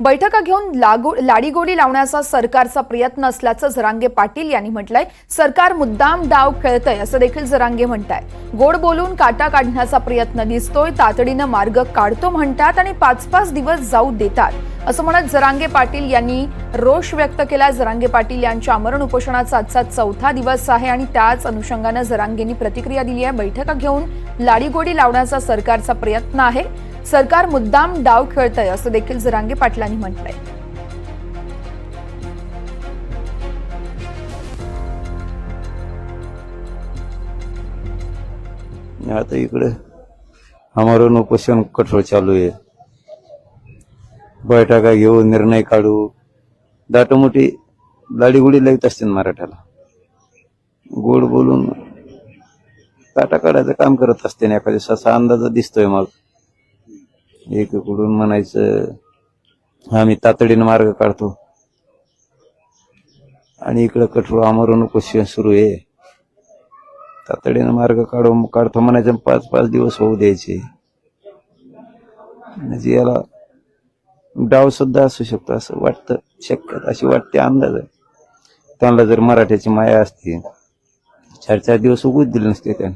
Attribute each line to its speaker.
Speaker 1: बैठका घेऊन लाडीगोडी लावण्याचा सरकारचा प्रयत्न असल्याचं जरांगे पाटील यांनी म्हटलंय. सरकार मुद्दाम डाव खेळतंय असं देखील जरांगे म्हणताय गोड बोलून काटा काढण्याचा प्रयत्न दिसतोय तातडीनं मार्ग काढतो म्हणतात आणि पाच पाच दिवस जाऊ देतात. असं म्हणत जरांगे पाटील यांनी रोष व्यक्त केला जरांगे पाटील यांच्या आमरण उपोषणाचा आजचा चौथा दिवस आहे आणि त्याच अनुषंगानं जरांगेंनी प्रतिक्रिया दिली आहे. बैठका घेऊन लाडीगोडी लावण्याचा सरकारचा प्रयत्न आहे. सरकार मुद्दाम डाव खेळतंय असं देखील जरांगे पाटलांनी म्हटलंय.
Speaker 2: आता इकडे हमारून उपोषण कठोर चालू आहे. बैठका घेऊ निर्णय काढू. दाटमोठी लाडीगुडी लावित असते मराठ्याला गोड बोलून काटा काढायचं काम करत असते ना एखाद्या असा अंदाज दिसतोय मग. एकीकडून म्हणायचं आम्ही तातडीनं मार्ग काढतो. आणि इकडं कठोर आमरण उपोषण सुरू आहे. तातडीनं मार्ग काढू काढतो म्हणायचं पाच पाच दिवस होऊ द्यायचे. म्हणजे याला डाव सुद्धा असू शकतो असं वाटतं शक्य अशी वाटते अंदाज. आहे त्यांना जर मराठ्याची माया असती चार चार दिवस उगूच दिले नसते त्याने.